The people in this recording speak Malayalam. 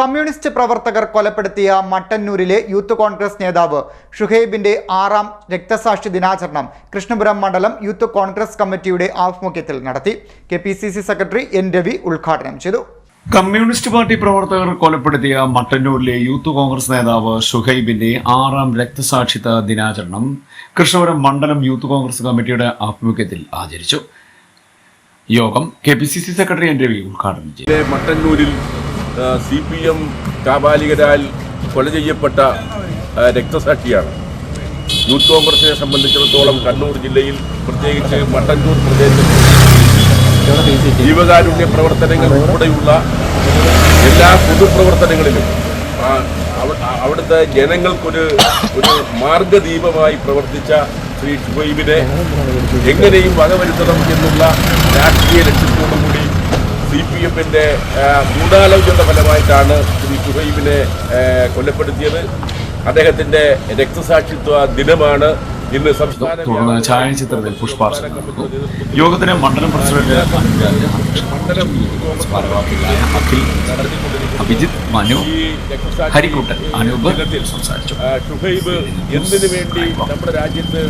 കമ്മ്യൂണിസ്റ്റ് പ്രവർത്തകർ കൊലപ്പെടുത്തിയ മട്ടന്നൂരിലെ യൂത്ത് കോൺഗ്രസ് നേതാവ് ഷുഹൈബിന്റെ ആറാം രക്തസാക്ഷി ദിനാചരണം കൃഷ്ണപുരം മണ്ഡലം യൂത്ത് കോൺഗ്രസ് കമ്മിറ്റിയുടെ ആഭിമുഖ്യത്തിൽ നടത്തി. K P C C secretary N Ravi ഉദ്ഘാടനം ചെയ്തു. കമ്മ്യൂണിസ്റ്റ് പാർട്ടി പ്രവർത്തകർ കൊലപ്പെടുത്തിയ മട്ടന്നൂരിലെ യൂത്ത് കോൺഗ്രസ് നേതാവ് ഷുഹൈബിന്റെ ആറാം രക്തസാക്ഷിത്വ ദിനാചരണം കൃഷ്ണപുരം മണ്ഡലം യൂത്ത് കോൺഗ്രസ് കമ്മിറ്റിയുടെ ആഭിമുഖ്യത്തിൽ ആചരിച്ചു. യോഗം K P C C secretary N Ravi ഉദ്ഘാടനം ചെയ്തു. മട്ടന്നൂരിൽ സി പി എം കാബാലികരാൽ കൊല ചെയ്യപ്പെട്ട രക്തസാക്ഷിയാണ്. യൂത്ത് കോൺഗ്രസിനെ സംബന്ധിച്ചിടത്തോളം കണ്ണൂർ ജില്ലയിൽ പ്രത്യേകിച്ച് മട്ടന്നൂർ പ്രദേശത്ത് ജീവകാരുണ്യ പ്രവർത്തനങ്ങൾ ഉൾപ്പെടെയുള്ള എല്ലാ പൊതുപ്രവർത്തനങ്ങളിലും അവിടുത്തെ ജനങ്ങൾക്കൊരു ഒരു മാർഗദീപമായി പ്രവർത്തിച്ച ശ്രീ ഷുഹൈബിനെ എങ്ങനെയും വകവരുത്തണം എന്നുള്ള രാഷ്ട്രീയ ലക്ഷ്യത്തോടുകൂടി സി പി എമ്മിന്റെ ഗൂഢാലോചന ഫലമായിട്ടാണ് ശ്രീ ഷുഹൈബിനെ കൊലപ്പെടുത്തിയത്. അദ്ദേഹത്തിന്റെ രക്തസാക്ഷിത്വ ദിനമാണ് ഇന്ന് സംസ്ഥാന തുടർന്ന് ഛായാചിത്രത്തിൽ പുഷ്പാർച്ചന നടന്നു. യോഗത്തിന് മണ്ഡലം പ്രസിഡന്റ് ഭാരവാഹികളായ അഖിൽ അഭിജിത് മനു ഹരിക്കുട്ടൻ അനൂപ് സംസാരിച്ചു. എന്തിനു വേണ്ടി നമ്മുടെ രാജ്യത്ത്